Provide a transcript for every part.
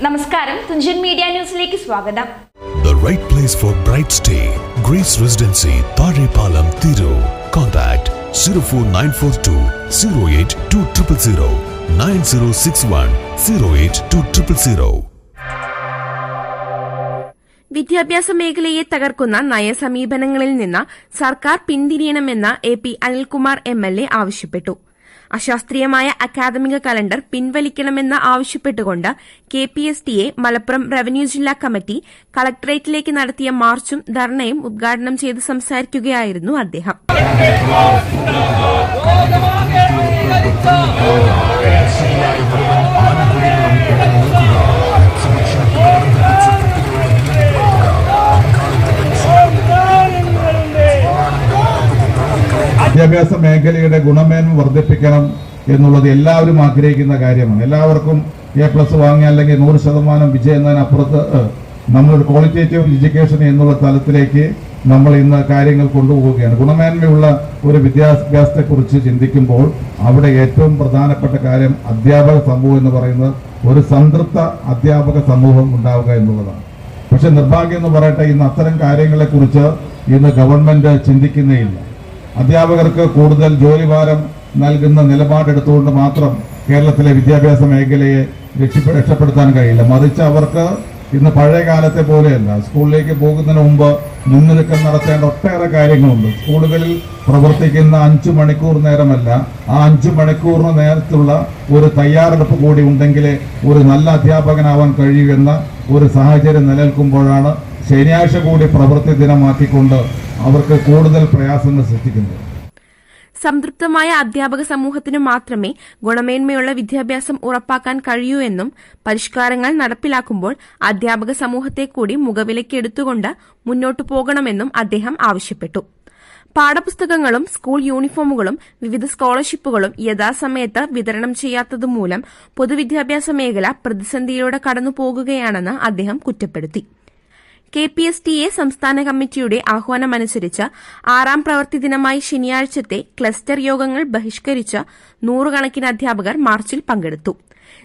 നമസ്കാരം തുഞ്ചൻ മീഡിയ ന്യൂസിലേക്ക് സ്വാഗതം The right place for bright stay. Grace Residency, Parepalam, Thiru. Contact 04942 08200 9061 08200. വിദ്യാഭ്യാസ മേഖലയെ തകർക്കുന്ന നയസമീപനങ്ങളിൽ നിന്ന് സർക്കാർ പിന്തിരിയണമെന്ന് A P Anilkumar M L A ആവശ്യപ്പെട്ടു അശാസ്ത്രീയമായ അക്കാദമിക കലണ്ടർ പിൻവലിക്കണമെന്ന് ആവശ്യപ്പെട്ടുകൊണ്ട് കെ പി എസ് ടിയെ മലപ്പുറം റവന്യൂ ജില്ലാ കമ്മിറ്റി കളക്ടറേറ്റിലേക്ക് നടത്തിയ മാർച്ചും ധർണയും ഉദ്ഘാടനം ചെയ്ത് സംസാരിക്കുകയായിരുന്നു അദ്ദേഹം വിദ്യാഭ്യാസ മേഖലയുടെ ഗുണമേന്മ വർദ്ധിപ്പിക്കണം എന്നുള്ളത് എല്ലാവരും ആഗ്രഹിക്കുന്ന കാര്യമാണ്. എല്ലാവർക്കും എ പ്ലസ് വാങ്ങിയ അല്ലെങ്കിൽ നൂറ് ശതമാനം വിജയം എന്നതിനപ്പുറത്ത് നമ്മളൊരു ക്വാളിറ്റേറ്റീവ് എഡ്യൂക്കേഷൻ എന്നുള്ള തലത്തിലേക്ക് നമ്മൾ ഇന്ന് കാര്യങ്ങൾ കൊണ്ടുപോവുകയാണ്. ഗുണമേന്മയുള്ള ഒരു വിദ്യാഭ്യാസത്തെക്കുറിച്ച് ചിന്തിക്കുമ്പോൾ അവിടെ ഏറ്റവും പ്രധാനപ്പെട്ട കാര്യം അധ്യാപക സമൂഹം എന്ന് പറയുന്നത് ഒരു സംതൃപ്ത അധ്യാപക സമൂഹം ഉണ്ടാവുക എന്നുള്ളതാണ്. പക്ഷെ നിർഭാഗ്യം എന്ന് പറയട്ടെ ഇന്ന് അത്തരം കാര്യങ്ങളെക്കുറിച്ച് ഇന്ന് ഗവൺമെന്റ് ചിന്തിക്കുന്നേയില്ല അധ്യാപകർക്ക് കൂടുതൽ ജോലിഭാരം നൽകുന്ന നിലപാടെടുത്തുകൊണ്ട് മാത്രം കേരളത്തിലെ വിദ്യാഭ്യാസ മേഖലയെ രക്ഷപ്പെ- രക്ഷപ്പെടുത്താൻ കഴിയില്ല. മറിച്ച് അവർക്ക് ഇന്ന് പഴയ കാലത്തെ പോലെയല്ല. സ്കൂളിലേക്ക് പോകുന്നതിന് മുമ്പ് മുന്നൊരുക്കം നടത്തേണ്ട ഒട്ടേറെ കാര്യങ്ങളുണ്ട്. സ്കൂളുകളിൽ പ്രവർത്തിക്കുന്ന അഞ്ചു മണിക്കൂർ നേരമല്ല ആ അഞ്ചു മണിക്കൂറിന് നേരത്തുള്ള ഒരു തയ്യാറെടുപ്പ് കൂടി ഉണ്ടെങ്കിലേ ഒരു നല്ല അധ്യാപകനാവാൻ കഴിയൂ ഒരു സാഹചര്യം നിലനിൽക്കുമ്പോഴാണ് ശനിയാഴ്ച കൂടി പ്രവൃത്തി ദിനമാക്കിക്കൊണ്ട് അവർക്ക് കൂടുതൽ പ്രയാസങ്ങൾ സൃഷ്ടിക്കുന്നത് സംതൃപ്തമായ അധ്യാപക സമൂഹത്തിനു മാത്രമേ ഗുണമേന്മയുള്ള വിദ്യാഭ്യാസം ഉറപ്പാക്കാൻ കഴിയൂ എന്നും പരിഷ്കാരങ്ങൾ നടപ്പിലാക്കുമ്പോൾ അധ്യാപക സമൂഹത്തെ കൂടി മുഖവിലക്കെടുത്തുകൊണ്ട് മുന്നോട്ടു പോകണമെന്നും അദ്ദേഹം ആവശ്യപ്പെട്ടു. പാഠപുസ്തകങ്ങളും സ്കൂൾ യൂണിഫോമുകളും വിവിധ സ്കോളർഷിപ്പുകളും യഥാസമയത്ത് വിതരണം ചെയ്യാത്തതുമൂലം പൊതുവിദ്യാഭ്യാസ മേഖല പ്രതിസന്ധിയിലൂടെ കടന്നുപോകുകയാണെന്ന് അദ്ദേഹം കുറ്റപ്പെടുത്തി. K P S T A സംസ്ഥാന കമ്മിറ്റിയുടെ ആഹ്വാനമനുസരിച്ച് ആറാം പ്രവൃത്തി ദിനമായി ശനിയാഴ്ചത്തെ ക്ലസ്റ്റർ യോഗങ്ങൾ ബഹിഷ്കരിച്ച് നൂറുകണക്കിന് അധ്യാപകർ മാർച്ചിൽ പങ്കെടുത്തു.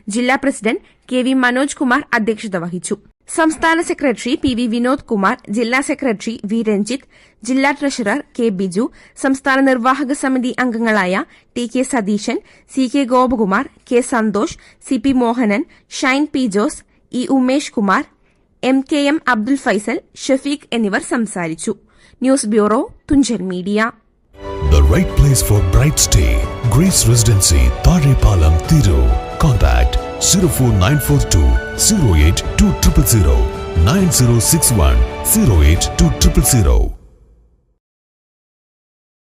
ജില്ലാ president K V Manoj Kumar അധ്യക്ഷത വഹിച്ചു. സംസ്ഥാന secretary P V Vinod Kumar ജില്ലാ സെക്രട്ടറി വി രഞ്ജിത്ത് ജില്ലാ ട്രഷറർ കെ ബിജു സംസ്ഥാന നിർവാഹക സമിതി അംഗങ്ങളായ T K Satheesan C K Gopakumar K Santhosh C P Mohanan Shine P Jose E Umesh Kumar M K M Abdul Faisal Shafeeq എന്നിവർ സംസാരിച്ചു news bureau Thunchan media The right place for bright stay. Grace Residency, Parepalam, Thiru. Contact 04942 08200 9061 08200.